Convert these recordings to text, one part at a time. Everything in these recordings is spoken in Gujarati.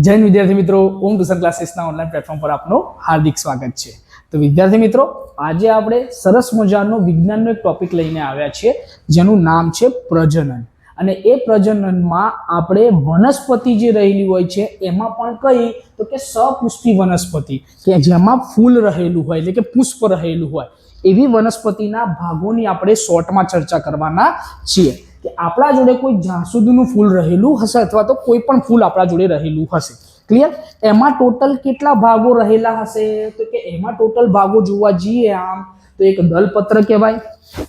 જૈન વિદ્યાર્થી મિત્રો. ઓમ ટ્યુશન ક્લાસીસના ઓનલાઈન પ્લેટફોર્મ પર આપનું હાર્દિક સ્વાગત છે. તો વિદ્યાર્થી મિત્રો, આજે આપણે સરસ મજાનો વિજ્ઞાનનો એક ટોપિક લઈને આવ્યા છીએ, જેનું નામ છે પ્રજનન. અને એ પ્રજનનમાં આપણે વનસ્પતિ જે રહેલી હોય છે, એમાં પણ કહીએ તો કે સપુષ્પી વનસ્પતિ, કે જેમાં ફૂલ રહેલું હોય, એટલે કે પુષ્પ રહેલું હોય. એવી વનસ્પતિના ભાગોની આપણે શોર્ટમાં ચર્ચા કરવાના છીએ. કે આપણા જોડે કોઈ જાસૂદનું ફૂલ રહેલું હશે અથવા તો કોઈ પણ ફૂલ આપણા જોડે રહેલું હશે. ક્લિયર એમાં ટોટલ કેટલા ભાગો રહેલા હશે? તો કે એમાં ટોટલ ભાગો જોવા જઈએ આમ, તો એક દલપત્ર કહેવાય,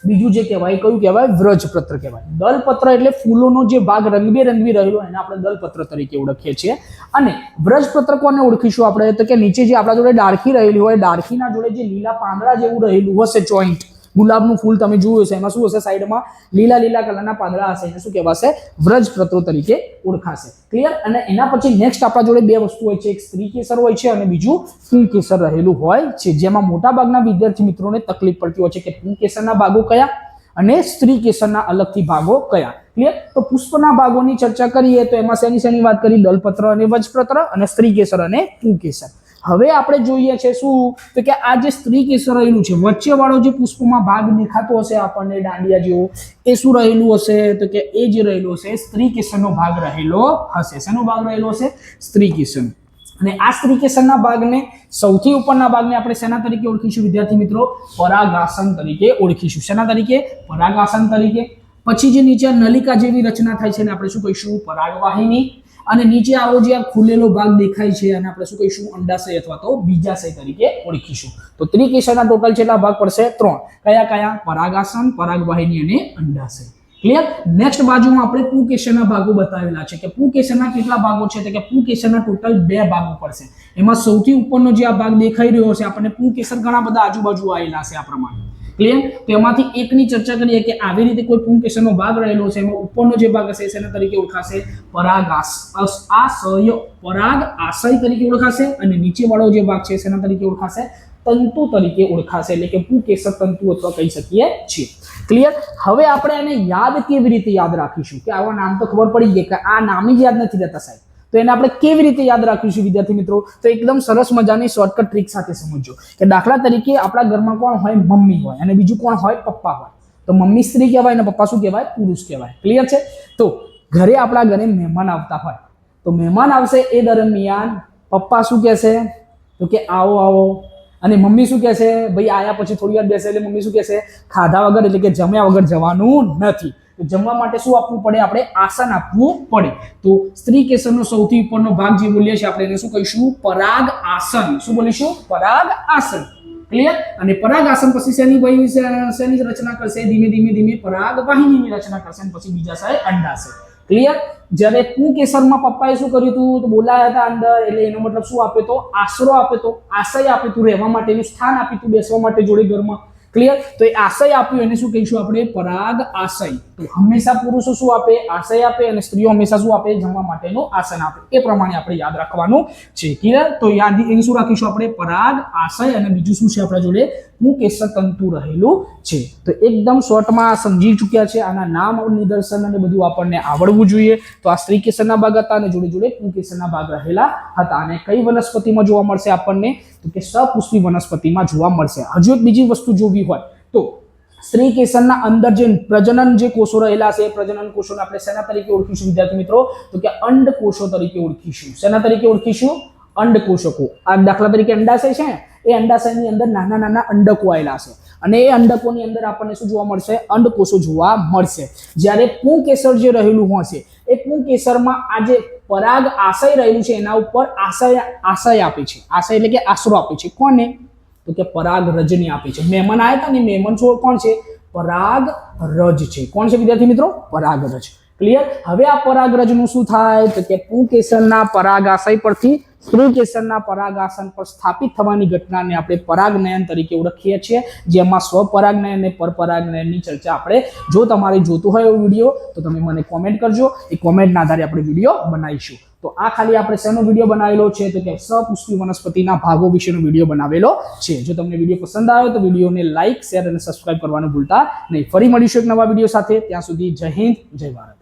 બીજું જે કહેવાય, કયું કહેવાય? વ્રજપત્ર કહેવાય. દલપત્ર એટલે ફૂલોનો જે ભાગ રંગબેરંગી રહેલો, એને આપણે દલપત્ર તરીકે ઓળખીએ છીએ. અને વ્રજપત્ર કોને ઓળખીશું આપણે? તો કે નીચે જે આપણા જોડે ડાળખી રહેલી હોય ડાળખીના જોડે જે લીલા પાંદડા જેવું રહેલું હશે જોઈન્ટ ગુલાબનું ફૂલ તમે જોયું હશે એમાં શું હશે? સાઈડમાં લીલા લીલા કલરના પાંદડા હશે, એને શું કહેવાશે? વ્રજપત્રો તરીકે ઓળખાશે. ક્લિયર અને એના પછી નેક્સ્ટ આપણા જોડે બે વસ્તુ હોય છે. એક સ્ત્રી કેસર હોય છે અને બીજું પુંકેસર રહેલું હોય છે. જેમાં મોટાભાગના વિદ્યાર્થી મિત્રોને તકલીફ પડતી હોય છે કે પુંકેસરના ભાગો કયા અને સ્ત્રી કેસરના અલગથી ભાગો કયા? ક્લિયર તો પુષ્પના ભાગોની ચર્ચા કરીએ તો એમાં શેની શેની વાત કરી? દલપત્ર અને વજપત્ર અને સ્ત્રી કેસર અને પુંકેસર હવે આપણે જોઈએ છે શું? તો કે આ જે સ્ત્રી કેસર રહેલું છે, વચ્ચેવાળો જે પુષ્પમાં ભાગ દેખાતો હશે આપણને, દાંડિયા જેવો, એ શું રહેલું હશે? તો કે એ જે રહેલું હશે સ્ત્રી કેસરનો ભાગ રહેલો હશે. શેનો ભાગ રહેલો હશે? સ્ત્રી કિશન અને આ સ્ત્રી કેસરના ભાગને સૌથી ઉપરના ભાગને આપણે શેના તરીકે ઓળખીશું? વિદ્યાર્થી મિત્રો, પરાગાસન તરીકે ઓળખીશું. શેના તરીકે? પરાગાસન તરીકે. પછી જે નીચે નલિકા જેવી રચના થાય છે એને આપણે શું કહીશું? પરાગવાહિની. અને નીચે આવો જે આ ખુલેલો ભાગ દેખાય છે અને આપણે શું કહીશું? અંડાશય અથવા તો બીજાશય તરીકે ઓળખીશું. તો ત્રિકેશરના ટોટલ છેલ્લા ભાગ પડશે ત્રણ. કયા કયા? પરાગાસન, પરાગવાહિની અને અંડાશય. ક્લિયર નેક્સ્ટ બાજુમાં આપણે પુકેશનના ભાગો બતાવેલા છે કે પુકેશરના કેટલા ભાગો છે? તો કે પુકેશરના ટોટલ બે ભાગો પડશે. એમાં સૌથી ઉપરનો જે આ ભાગ દેખાઈ રહ્યો છે, આપણને પુકેશન ઘણા બધા આજુબાજુ આવેલા છે આ પ્રમાણે. ક્લિયર તો એમાંથી એકની ચર્ચા કરીએ કે આવી રીતે કોઈ પુંકેશનનો ભાગ રહેલો છે, એમાં ઉપરનો જે ભાગ હશે, શેના તરીકે ઓળખાશે? પરાગાસ આશય પરાગ આશય તરીકે ઓળખાશે અને નીચેવાળો જે ભાગ છે, શેના તરીકે ઓળખાશે? તંતુ તરીકે ઓળખાશે, એટલે કે પુકેશર તંતુ અથવા કહી શકીએ છીએ. ક્લિયર હવે આપણે એને યાદ કેવી રીતે યાદ રાખીશું? કે આવા નામ તો ખબર પડી ગઈ કે આ નામ જ યાદ નથી રહેતા સાહેબ. તો એને આપણે કેવી રીતે યાદ રાખીશું, વિદ્યાર્થી મિત્રો? તો એકદમ સરસ મજાની શોર્ટકટ ટ્રીક સાથે સમજો કે દાખલા તરીકે આપણા ઘરમાં કોણ હોય? મમ્મી હોય. અને બીજું કોણ હોય? પપ્પા હોય. તો મમ્મી સ્ત્રી કહેવાય અને પપ્પા શું કહેવાય? પુરુષ કહેવાય. ક્લિયર છે? તો ઘરે આપણા ઘરે મહેમાન આવતા હોય. તો મહેમાન આવશે એ દરમિયાન પપ્પા શું કહેશે? તો કે આવો આવો. અને મમ્મી શું કહેશે? ભાઈ આયા પછી થોડી વાર બેસે એટલે મમ્મી શું કહેશે? ખાધા વગર એટલે કે જમ્યા વગર જવાનું નથી. તો જમવા માટે શું આપવું પડે? આપણે આસન આપવું પડે. તો સ્ત્રી કેસરનો સૌથી ઉપરનો ભાગ જે બોલીએ છીએ, આપણે એને શું કહીશું? પરાગ આસન. શું બોલીશું? પરાગ આસન. ક્લિયર અને પરાગ આસન પછી શેની ભાઈ શેની રચના કરશે? ધીમે ધીમે ધીમે પરાગ વાહિનીની રચના કરશે અને પછી બીજા સાહેબ અંડાશે. ક્લિયર જ્યારે પુકેસરમાં પપ્પાએ શું કર્યું હતું? તો બોલાયા હતા અંદર, એટલે એનો મતલબ શું આપ્યો તો? આશરો આપ્યો તો. આશય આપ્યું હતું રહેવા માટેનું, સ્થાન આપ્યું હતું બેસવા માટે જોડે ઘરમાં. ક્લિયર તો એ આશય આપ્યું, એને શું કહીશું આપણે? પરાગ આશય. તો હંમેશા પુરુષો શું આપે? આશય આપે અને સ્ત્રીઓ હંમેશા શું આપે? જમવા માટેનું આસન આપે. એ પ્રમાણે આપણે યાદ રાખવાનું છે. ક્લિયર તો યાદ એને શું રાખીશું આપણે? પરાગ આશય અને બીજું શું છે આપણા જોડે? મુકેશર તંતુ રહેલું છે. તો એકદમ શોર્ટમાં સમજી ચૂક્યા છે. આના નામ નિદર્શન અને બધું આપણને આવડવું જોઈએ. તો આ સ્ત્રી કેસરના ભાગ હતા અને જોડે જોડે પુંકેસરના ભાગ રહેલા હતા. અને કઈ વનસ્પતિમાં જોવા મળશે આપણને? તો કે સપુષ્પી વનસ્પતિમાં જોવા મળશે. હજુ એક બીજી વસ્તુ જોવી હોય. તો સ્ત્રી કેસરના અંદર જે પ્રજનન જે કોષો રહેલા છે, પ્રજનન કોષોને આપણે શેના તરીકે ઓળખીશું વિદ્યાર્થી મિત્રો? તો કે અંડ કોષો તરીકે ઓળખીશું. શેના તરીકે ઓળખીશું? અંડ કોષકો. આ દાખલા તરીકે અંડાશય છે એ અંડાશયની અંદર નાના નાના અંડકો આવેલા છે. અને એ અંડકોની અંદર આપણને શું જોવા મળશે? અંડકોષો જોવા મળશે. જ્યારે પુંકેસર જે રહેલું હશે એ પુંકેસરમાં આ જે પરાગ આશય રહેલું છે, એના ઉપર આશય આશય આપે છે. આશય એટલે કે આશરો આપે છે. કોને? તો કે પરાગ રજની આપી છે. મહેમાન આવ્યા હતા ને મહેમાન કોણ છે? પરાગ રજ છે. કોણ છે વિદ્યાર્થી મિત્રો? પરાગ રજ. ક્લિયર હવે આ પરાગ રજનું શું થાય? તો કે પુંકેસરના પરાગાશય પરથી સ્ત્રીકેસરના પરાગાસન પર સ્થાપિત થવાની ઘટનાને આપણે પરાગનયન તરીકે ઓળખીએ છીએ જેમાં સ્વપરાગનયન અને પરપરાગનયનની ચર્ચા આપણે જો તમારે જોતું હોય એવો વીડિયો, તો તમે મને કોમેન્ટ કરજો. એ કોમેન્ટના આધારે આપણે વીડિયો બનાવીશું. તો આ ખાલી આપણે શેનો વીડિયો બનાવેલો છે? તો કે સપુષ્પી વનસ્પતિના ભાગો વિશેનો વીડિયો બનાવેલો છે. જો તમને વીડિયો પસંદ આવ્યો તો વિડીયોને લાઇક શેર અને સબસ્ક્રાઇબ કરવાનું ભૂલતા નહીં. ફરી મળીશું એક નવા વીડિયો સાથે. ત્યાં સુધી જય હિન્દ, જય ભારત.